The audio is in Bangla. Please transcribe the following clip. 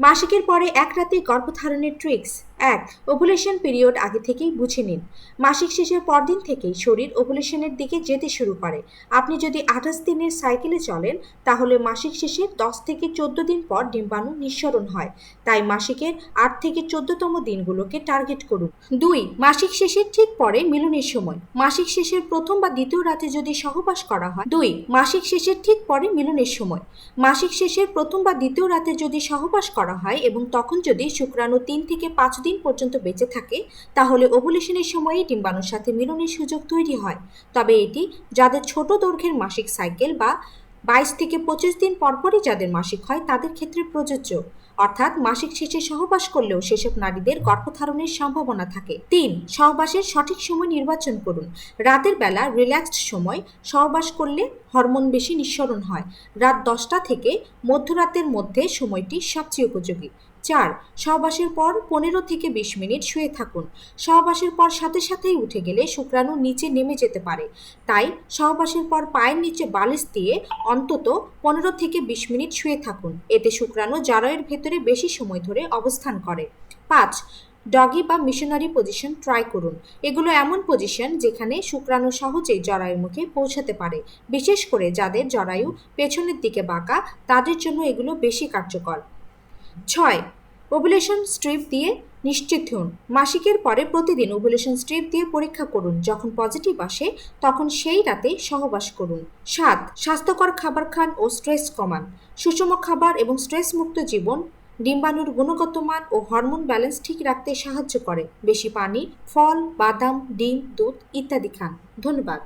মাসিকের পরে এক রাতে গর্ভধারণের ট্রিক্স এক ওভুলেশন পিরিয়ড আগে থেকেই বুঝে নিন। মাসিক শেষের পরদিন থেকেই শরীর ওভুলেশনের দিকে যেতে শুরু করে। আপনি যদি আঠাশ দিনের সাইকেলে চলেন, তাহলে মাসিক শেষে দশ থেকে চোদ্দ দিন পর ডিম্বাণু নিঃসরণ হয়। তাই মাসিকের আট থেকে চোদ্দতম দিনগুলোকে টার্গেট করুন। দুই, মাসিক শেষের ঠিক পরে মিলনের সময়। মাসিক শেষের প্রথম বা দ্বিতীয় রাতে যদি সহবাস করা হয়, দুই, মাসিক শেষের ঠিক পরে মিলনের সময়। মাসিক শেষের প্রথম বা দ্বিতীয় রাতে যদি সহবাস করা হয় এবং তখন যদি শুক্রাণু তিন থেকে পাঁচ দিন পর্যন্ত বেঁচে থাকে, তাহলে ওভুলেশনের সময়ে ডিম্বাণুর সাথে মিলনের সুযোগ তৈরি হয়। তবে এটি যাদের ছোট দৈর্ঘ্যের মাসিক সাইকেল বা বাইশ থেকে পঁচিশ দিন পরপরই যাদের মাসিক হয়, তাদের ক্ষেত্রে প্রযোজ্য। অর্থাৎ মাসিক শেষে সহবাস করলেও সেসব নারীদের গর্ভধারণের সম্ভাবনা থাকে। তিন, সহবাসের সঠিক সময় নির্বাচন করুন। রাতের বেলা রিল্যাক্সড সময় সহবাস করলে হরমোন বেশি নিঃসরণ হয়। রাত দশটা থেকে মধ্যরাতের মধ্যে সময়টি সবচেয়ে উপযোগী। চার, সহবাসের পর পনেরো থেকে বিশ মিনিট শুয়ে থাকুন। সহবাসের পর সাথে সাথেই উঠে গেলে শুক্রাণু নিচে নেমে যেতে পারে। তাই সহবাসের পর পায়ের নিচে বালিশ দিয়ে অন্তত পনেরো থেকে বিশ মিনিট শুয়ে থাকুন। এতে শুক্রাণু জারয়ের ভেতরে বেশি সময় ধরে অবস্থান করে। পাঁচ, ডগি বা মিশনারি পজিশন ট্রাই করুন। এগুলো এমন পজিশন যেখানে শুক্রাণু সহজেই জরায়ুর মুখে পৌঁছাতে পারে, বিশেষ করে যাদের জরায়ু পেছনের দিকে বাঁকা, তাদের জন্য এগুলো বেশি কার্যকর। ছয় ওভুলেশন স্ট্রিপ দিয়ে নিশ্চিত হন। মাসিকের পরে প্রতিদিন ওভুলেশন স্ট্রিপ দিয়ে পরীক্ষা করুন। যখন পজিটিভ আসে, তখন সেই রাতে সহবাস করুন। সাত, স্বাস্থ্যকর খাবার খান ও স্ট্রেস কমান। সুষম খাবার এবং স্ট্রেস মুক্ত জীবন, ডিম্বাণুর গুণগত মান ও হরমোন ব্যালেন্স ঠিক রাখতে সাহায্য করে। বেশি পানি, ফল, বাদাম, ডিম, দুধ ইত্যাদি খান। ধন্যবাদ।